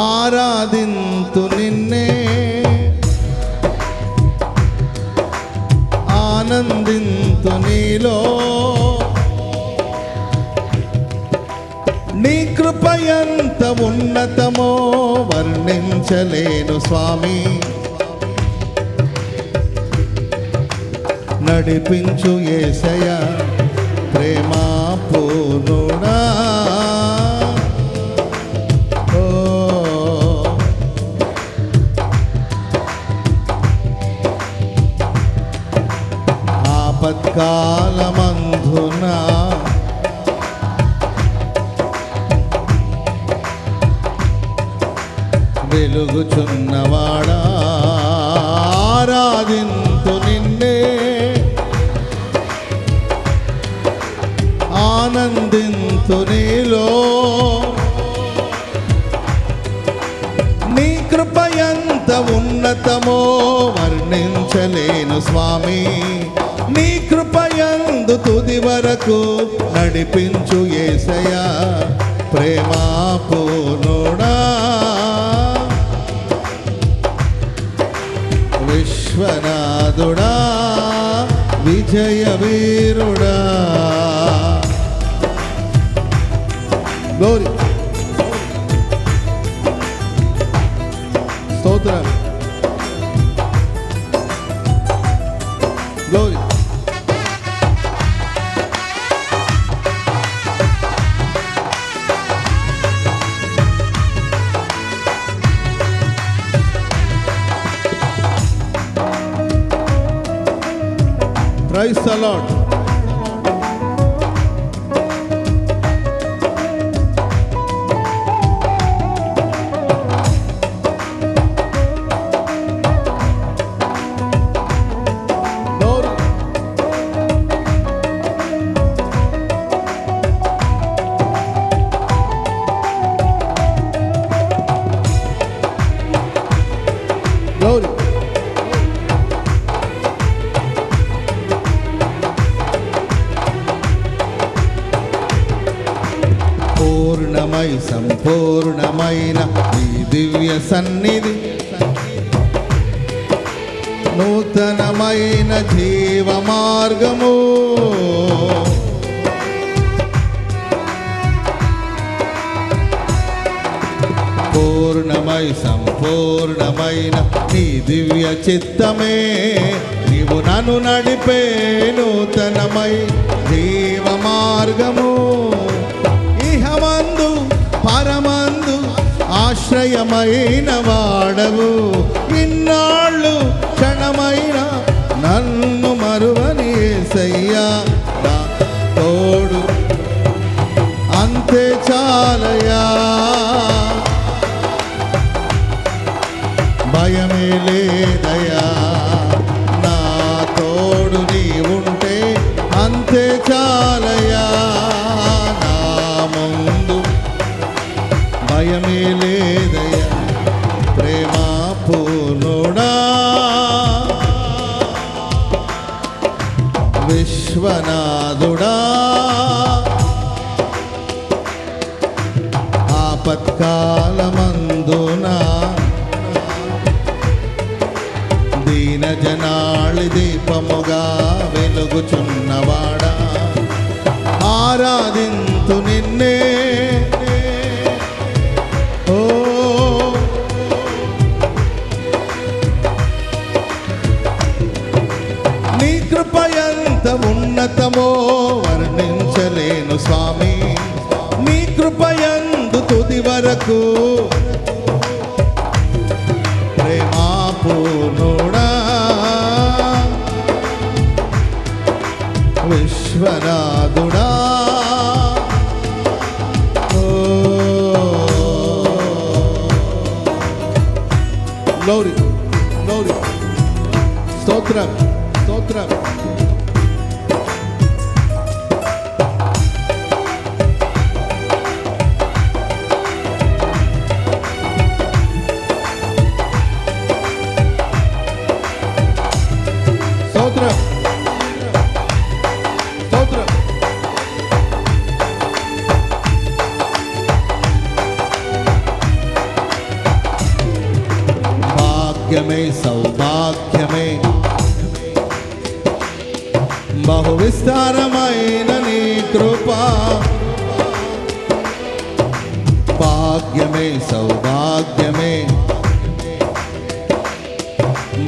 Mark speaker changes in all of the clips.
Speaker 1: ఆరాధింతు నిన్నే. ఆనందింతు నీలో. నీ కృప ఎంత ఉన్నతమో వర్ణించలేను స్వామి. నడిపించు ఏసయ కాలమందున వెలుగుచున్నవాడా? ఆరాధింతు నిన్నే. ఆనందింతు నీలో. నీ కృప ఎంత ఉన్నతమో వర్ణించలేను స్వామి. నీ కృపయందు తుది వరకు నడిపించు ఏసయా ప్రేమా పూర్ణుడా విశ్వనాథుడా. విజయ వీరుడా గ్లోరీ స్తోత్రం Praise the Lord. ఈ సన్నిధి. నూతనమైన జీవ మార్గము పూర్ణమై సంపూర్ణమైన నీ దివ్య చిత్తమే. నీవు నన్ను నడిపే నూతనమై జీవ మార్గము ఇహమందు పరమ ఆశ్రయమైన వాడవు. ఇన్నాళ్ళు క్షణమైన నన్ను మరువని ఏసయ్యా నా తోడు అంతే చాలయా భయమే లేదు. ఆపత్కాలమందున దీన జనాళి దీపముగా వెలుగుచున్నవాడా. ఆరాధింతు నిన్నే తుది వరకు ప్రేమా పూర్ణుడా విశ్వనాథుడా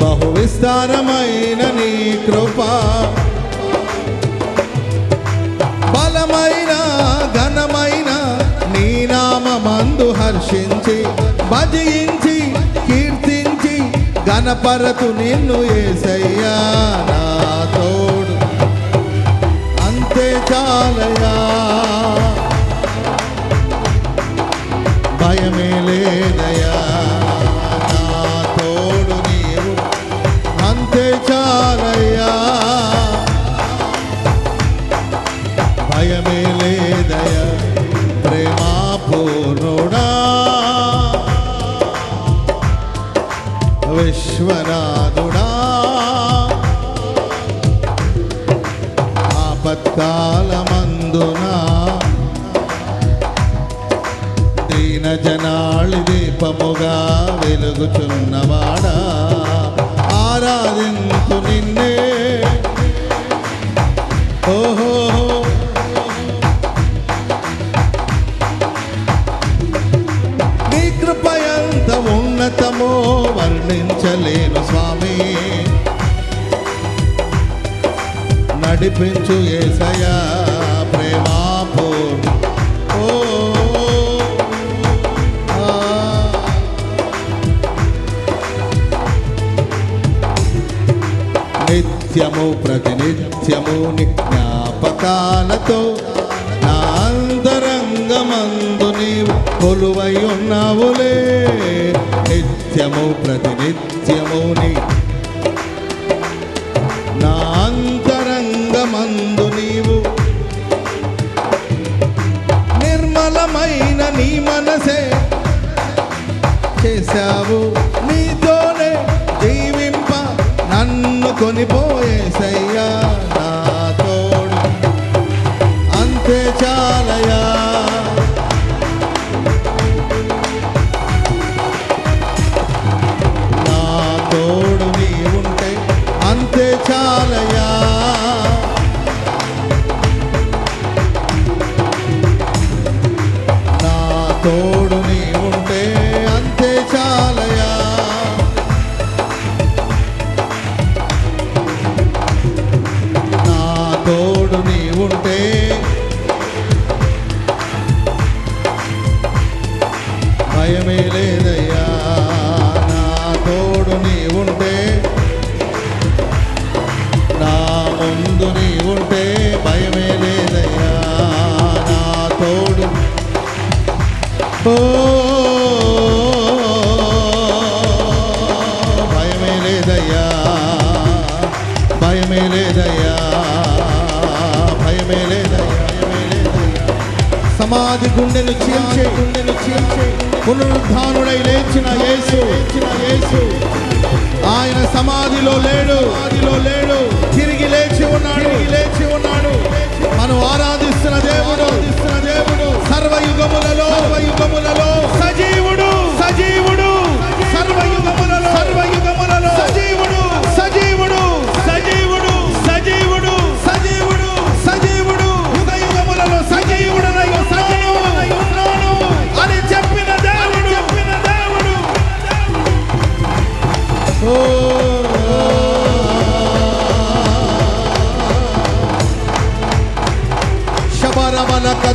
Speaker 1: బహు విస్తారమైన నీ కృప. బలమైన ఘనమైన నీ నామందు హర్షించి భజించి కీర్తించి గణపరతు నిన్ను ఏసయ్యా నా తోడు. అంతే చాలయా భయమే లేదయా నడిపించు ఏసయా ప్రేమాపో. ఓ నిత్యము ప్రతినిత్యము నిజ్ఞాపకాలతో నా అంతరంగమందు నీవు కొలువై ఉన్నావులే. నిత్యము నన్ను కొనిపోయేసయ్యా గుండెను చీల్చే గుండెను చీల్చే. పునరుద్ధానుడై లేచిన యేసు. లేచిన యేసు ఆయన సమాధిలో లేడు సమాధిలో లేడు. తిరిగి లేచి ఉన్నాడు లేచి ఉన్నాడు. మనం ఆరాధిస్తున్న దేవుడు ఆరాధిస్తున్న దేవుడు. సర్వయుగములలో సర్వయుగములలో. సజీ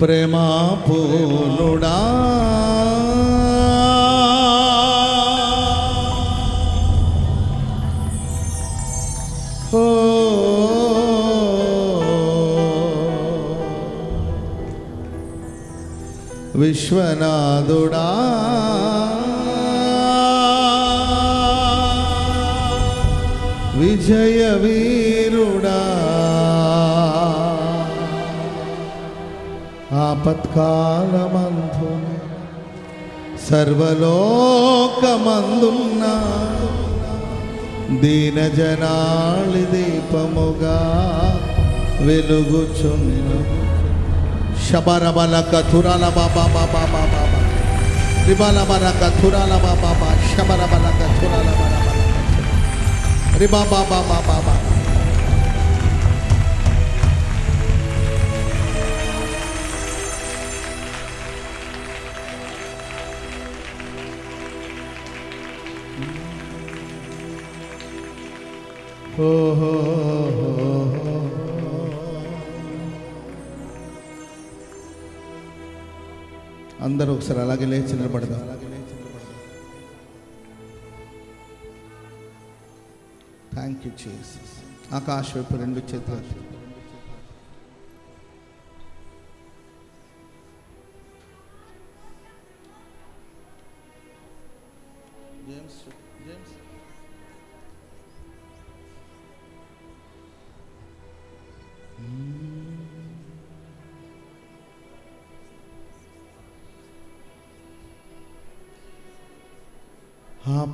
Speaker 1: ప్రేమా పూర్ణుడా ఓ విశ్వనాథుడా ఆపత్కాలమందు సర్వలోకమందున్న దీనజనాళి దీపముగా వెలుగుచున్న శబరబల కథురాల బాబా బాబా బాబా రిబల బల కథురాల బాబా శబరబల కథురాల బల రిబా బాబా బాబా అందరూ ఒకసారి అలాగే లేచి నిలబడదాం. థ్యాంక్ యూ చేసి ఆకాశ వైపు రెండు చేతులు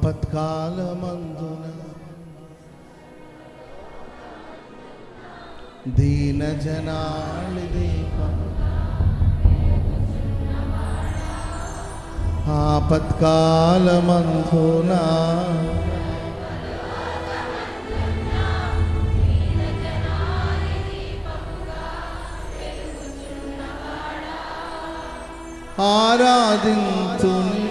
Speaker 1: ఆపత్కాలమందున దీన జనాళి దీపం ఆపత్కాలమందున ఆరాధింతుని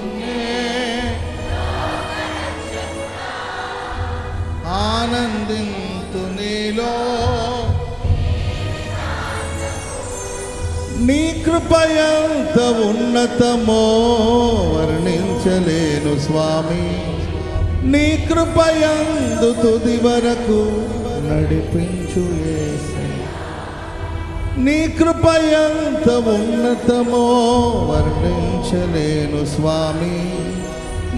Speaker 1: కృపయంత ఉన్నతమో వర్ణించలేను స్వామి. నీ కృపయందు తుది వరకు నడిపించు నీ కృపయంత ఉన్నతమో వర్ణించలేను స్వామి.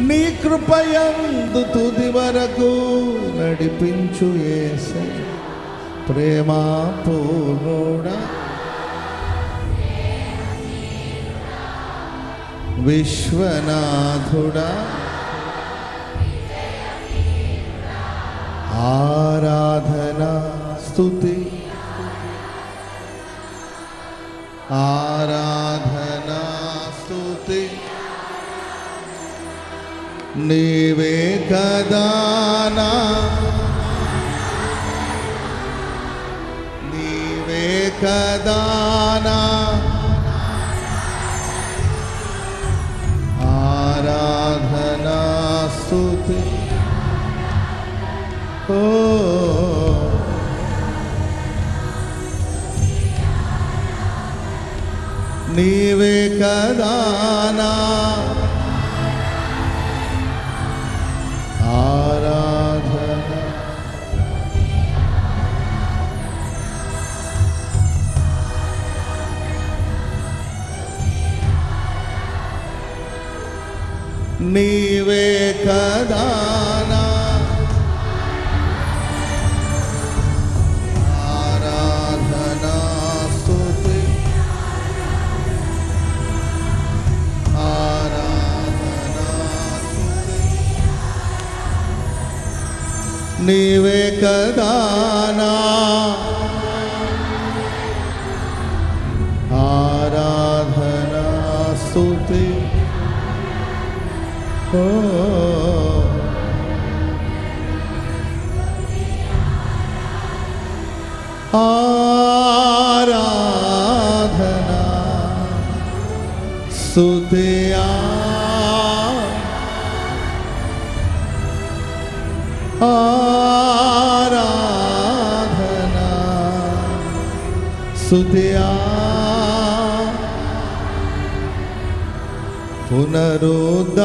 Speaker 1: నీ కృపయందు తుది వరకు నడిపించు ఏసే ప్రేమా పూర్ణుడా విశ్వనాథుడా. ఆరాధన స్థుతి ఆరాధన స్థుతి నీవే కదానా నీవే కదానా నీవే కదానా ఆరాధన నీవే కదా నా ఆరాధనా స్తుతి ఓ ఆరాధనా స్తుతియా आराधना। सुतया पुनरुद्धानुडने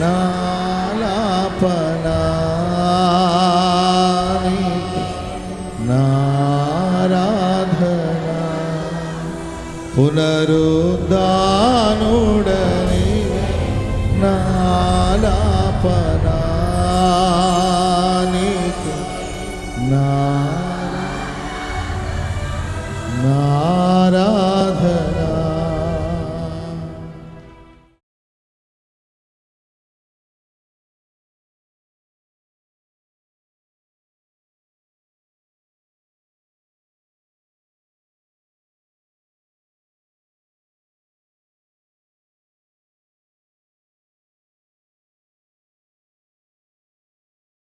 Speaker 1: नालापना। नाराधना। पुनरुद्धा